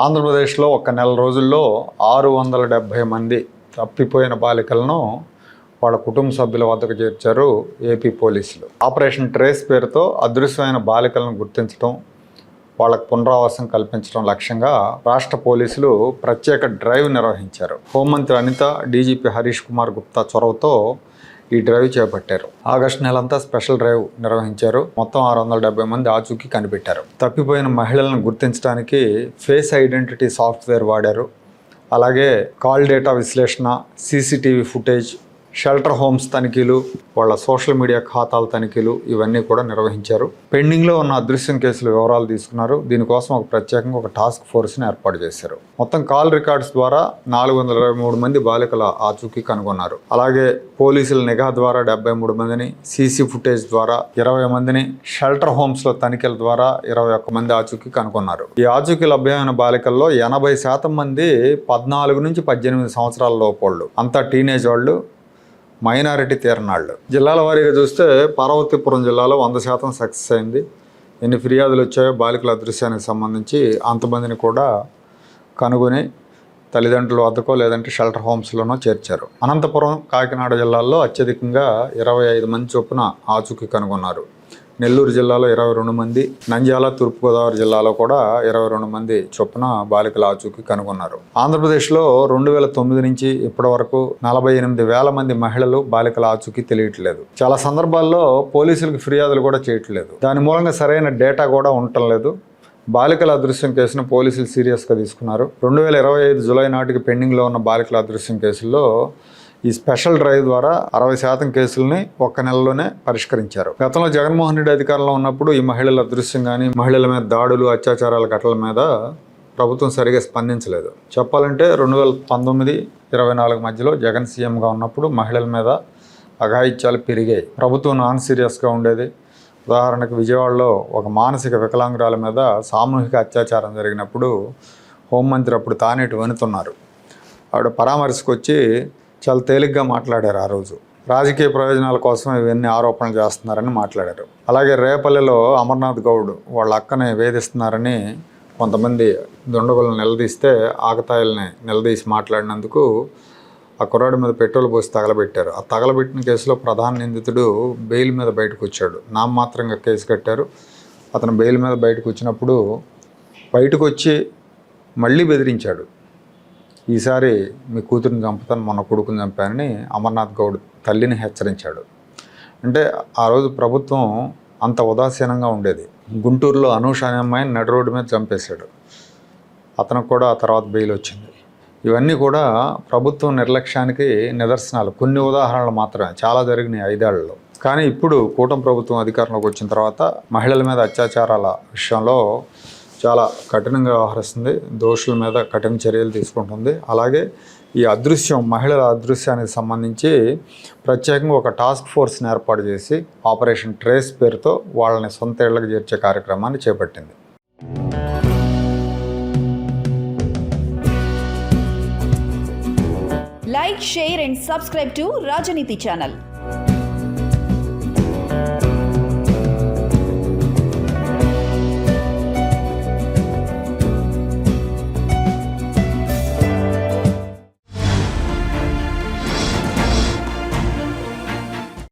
ఆంధ్రప్రదేశ్లో ఒక నెల రోజుల్లో ఆరు వందల డెబ్భై మంది తప్పిపోయిన బాలికలను వాళ్ళ కుటుంబ సభ్యుల వద్దకు చేర్చారు ఏపీ పోలీసులు. ఆపరేషన్ ట్రేస్ పేరుతో అదృశ్యమైన బాలికలను గుర్తించడం వాళ్ళకు పునరావాసం కల్పించడం లక్ష్యంగా రాష్ట్ర పోలీసులు ప్రత్యేక డ్రైవ్ నిర్వహించారు. హోంమంత్రి అనిత డీజీపీ హరీష్ కుమార్ గుప్తా చొరవతో ఈ డ్రైవ్ చేపట్టారు. ఆగస్టు నెలంతా స్పెషల్ డ్రైవ్ నిర్వహించారు. మొత్తం ఆరు వందల డెబ్బై మంది ఆచూకీ కనిపెట్టారు. తప్పిపోయిన మహిళలను గుర్తించడానికి ఫేస్ ఐడెంటిటీ సాఫ్ట్వేర్ వాడారు. అలాగే కాల్ డేటా విశ్లేషణ సీసీటీవీ ఫుటేజ్ షెల్టర్ హోమ్స్ తనిఖీలు వాళ్ళ సోషల్ మీడియా ఖాతాల తనిఖీలు ఇవన్నీ కూడా నిర్వహించారు. పెండింగ్లో ఉన్న అదృశ్యం కేసుల వివరాలు తీసుకున్నారు. దీనికోసం ఒక ప్రత్యేకంగా ఒక టాస్క్ ఫోర్స్ని ఏర్పాటు చేశారు. మొత్తం కాల్ రికార్డ్స్ ద్వారా నాలుగు వందల ఇరవై మూడు మంది బాలికల ఆచూకీ కనుగొన్నారు. అలాగే పోలీసుల నిఘా ద్వారా డెబ్బై మూడు మందిని సీసీ ఫుటేజ్ ద్వారా ఇరవై మందిని షెల్టర్ హోమ్స్లో తనిఖీల ద్వారా ఇరవై ఒక్క మంది ఆచూకీ కనుగొన్నారు. ఈ ఆచూకీ లభ్యమైన బాలికల్లో ఎనభై శాతం మంది పద్నాలుగు నుంచి పద్దెనిమిది సంవత్సరాల లోపోళ్ళు. అంతా టీనేజ్ వాళ్ళు మైనారిటీ తీరనాళ్ళు. జిల్లాల వారీగా చూస్తే పార్వతీపురం జిల్లాలో వంద శాతం సక్సెస్ అయింది. ఎన్ని ఫిర్యాదులు వచ్చాయో బాలికల అదృశ్యానికి సంబంధించి అంతమందిని కూడా కనుగొని తల్లిదండ్రుల వద్దకో లేదంటే షెల్టర్ హోమ్స్లోనో చేర్చారు. అనంతపురం కాకినాడ జిల్లాల్లో అత్యధికంగా ఇరవై ఐదు మంది చొప్పున ఆచూకీ కనుగొన్నారు. నెల్లూరు జిల్లాలో ఇరవై రెండు మంది నంద్యాల తూర్పుగోదావరి జిల్లాలో కూడా ఇరవై రెండు మంది చొప్పున బాలికల ఆచూకీ కనుగొన్నారు. ఆంధ్రప్రదేశ్లో రెండు వేల తొమ్మిది నుంచి ఇప్పటి వరకు నలభై ఎనిమిది వేల మంది మహిళలు బాలికల ఆచూకీ తెలియట్లేదు. చాలా సందర్భాల్లో పోలీసులకు ఫిర్యాదులు కూడా చేయట్లేదు. దాని మూలంగా సరైన డేటా కూడా ఉండటం లేదు. బాలికల అదృశ్యం కేసును పోలీసులు సీరియస్గా తీసుకున్నారు. రెండు వేల ఇరవై ఐదు జులై నాటికి పెండింగ్లో ఉన్న బాలికల అదృశ్యం కేసుల్లో ఈ స్పెషల్ డ్రైవ్ ద్వారా అరవై శాతం కేసుల్ని ఒక్క నెలలోనే పరిష్కరించారు. గతంలో జగన్మోహన్ రెడ్డి అధికారంలో ఉన్నప్పుడు ఈ మహిళల అదృశ్యం కానీ మహిళల మీద దాడులు అత్యాచారాల ఘటనల మీద ప్రభుత్వం సరిగా స్పందించలేదు. చెప్పాలంటే రెండు వేల పంతొమ్మిది ఇరవై నాలుగు మధ్యలో జగన్ సీఎంగా ఉన్నప్పుడు మహిళల మీద అఘాయిత్యాలు పెరిగాయి. ప్రభుత్వం నాన్ సీరియస్గా ఉండేది. ఉదాహరణకు విజయవాడలో ఒక మానసిక వికలాంగురాల మీద సామూహిక అత్యాచారం జరిగినప్పుడు హోంమంత్రి అప్పుడు తానేటి వణుతున్నారు. ఆవిడ పరామర్శకు వచ్చి చాలా తేలిగ్గా మాట్లాడారు ఆ రోజు. రాజకీయ ప్రయోజనాల కోసం ఇవన్నీ ఆరోపణలు చేస్తున్నారని మాట్లాడారు. అలాగే రేపల్లెలో అమర్నాథ్ గౌడ్ వాళ్ళ అక్కని వేధిస్తున్నారని కొంతమంది దుండగులను నిలదీస్తే ఆకతాయిల్ని నిలదీసి మాట్లాడినందుకు ఆ కుర్రాడి మీద పెట్రోల్ పోసి తగలబెట్టారు. ఆ తగలబెట్టిన కేసులో ప్రధాన నిందితుడు బెయిల్ మీద బయటకు వచ్చాడు. నామమాత్రంగా కేసు కట్టారు. అతను బెయిల్ మీద బయటకు వచ్చినప్పుడు బయటకు వచ్చి మళ్ళీ బెదిరించాడు. ఈసారి మీ కూతురిని చంపుతాను మొన్న కొడుకుని చంపానని అమర్నాథ్ గౌడ్ తల్లిని హెచ్చరించాడు. అంటే ఆ రోజు ప్రభుత్వం అంత ఉదాసీనంగా ఉండేది. గుంటూరులో అనూష అనే అమ్మాయిని నడు రోడ్డు మీద చంపేశాడు. అతనికి కూడా ఆ తర్వాత బెయిల్ వచ్చింది. ఇవన్నీ కూడా ప్రభుత్వం నిర్లక్ష్యానికి నిదర్శనాలు. కొన్ని ఉదాహరణలు మాత్రమే. చాలా జరిగినాయి ఐదేళ్ళలో. కానీ ఇప్పుడు కూటమి ప్రభుత్వం అధికారంలోకి వచ్చిన తర్వాత మహిళల మీద అత్యాచారాల విషయంలో చాలా కఠినంగా వ్యవహరిస్తుంది. దోషుల మీద కఠిన చర్యలు తీసుకుంటుంది. అలాగే ఈ అదృశ్యం మహిళల అదృశ్యానికి సంబంధించి ప్రత్యేకంగా ఒక టాస్క్ ఫోర్స్ని ఏర్పాటు చేసి ఆపరేషన్ ట్రేస్ పేరుతో వాళ్ళని సొంత ఏళ్ళకు చేర్చే కార్యక్రమాన్ని చేపట్టింది. Like share and subscribe to Rajaneeti channel